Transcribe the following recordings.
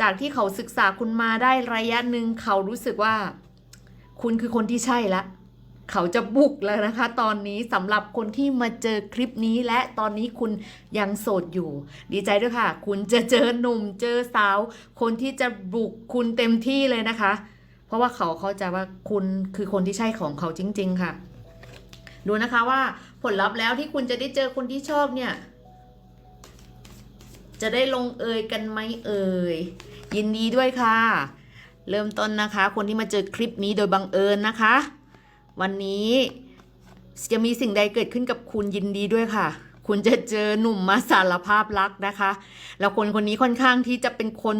จากที่เขาศึกษาคุณมาได้ระยะหนึ่งเขารู้สึกว่า คุณคือคนที่ใช่ละเขาจะบุกแล้วนะคะ ตอนนี้สำหรับคนที่มาเจอคลิปนี้และตอนนี้คุณยังโสดอยู่ ดีใจด้วยค่ะ คุณจะเจอหนุ่มเจอสาว คนที่จะบุกคุณเต็มที่เลยนะคะ เพราะว่าเขาเข้าใจว่าคุณคือคนที่ใช่ของเขาจริง ๆ ค่ะ ดูนะคะว่าผลลัพธ์แล้วที่คุณจะได้เจอคนที่ชอบเนี่ย จะได้ลงเอยกันไหมเอ่ยยินดีด้วยค่ะ เริ่มต้นนะคะ คนที่มาเจอคลิปนี้โดยบังเอิญนะคะ วันนี้จะมีสิ่งใดเกิดขึ้นกับคุณยินดีด้วยค่ะ คุณจะเจอหนุ่มมาสารภาพรักนะคะ แล้วคนคนนี้ค่อนข้างที่จะเป็นคน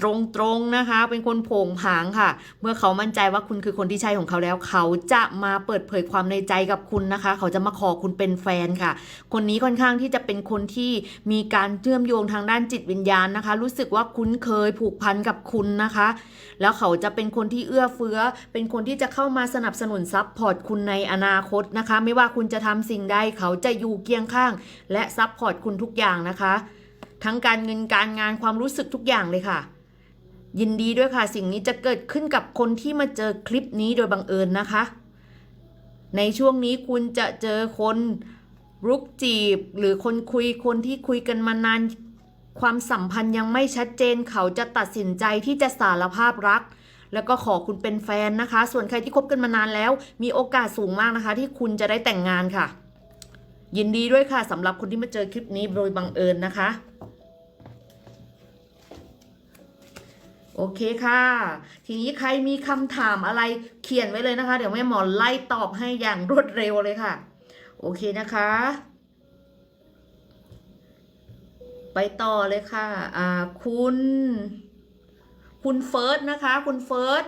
ตรงๆนะคะ เป็นคนโผงผางค่ะ เมื่อเขามั่นใจว่าคุณคือคนที่ใช่ของเขาแล้ว เขาจะมาเปิดเผยความในใจกับคุณนะคะ เขาจะมาขอคุณเป็นแฟนค่ะ คนนี้ค่อนข้างที่จะเป็นคนที่มีการเชื่อมโยงทางด้านจิตวิญญาณนะคะ รู้สึกว่าคุ้นเคยผูกพันกับคุณนะคะ แล้วเขาจะเป็นคนที่เอื้อเฟื้อ เป็นคนที่จะเข้ามาสนับสนุนซัพพอร์ตคุณในอนาคตนะคะ ไม่ว่าคุณจะทำสิ่งใดเขาจะอยู่เคียงข้างและซัพพอร์ตคุณทุกอย่างนะคะ ทั้งการเงินการงานความรู้สึกทุกอย่างเลยค่ะ ยินดีด้วยค่ะสิ่งนี้จะเกิดขึ้นกับคนที่มาเจอคลิปนี้โดยบังเอิญนะคะ ในช่วงนี้คุณจะเจอคนรุกจีบ หรือคนคุยคนที่คุยกันมานานความสัมพันธ์ยังไม่ชัดเจนเขาจะตัดสินใจที่จะสารภาพรัก แล้วก็ขอคุณเป็นแฟนนะคะ ส่วนใครที่คบกันมานานแล้ว มีโอกาสสูงมากนะคะ ที่คุณจะได้แต่งงานค่ะ ยินดีด้วยค่ะสำหรับคนที่มาเจอคลิปนี้โดยบังเอิญนะคะ โอเคค่ะ ทีนี้ใครมีคำถามอะไรเขียนไว้เลยนะคะ เดี๋ยวแม่หมอไล่ตอบให้อย่างรวดเร็วเลยค่ะ โอเคนะคะ ไปต่อเลยค่ะ อ่าคุณ คุณเฟิร์สนะคะ คุณเฟิร์ส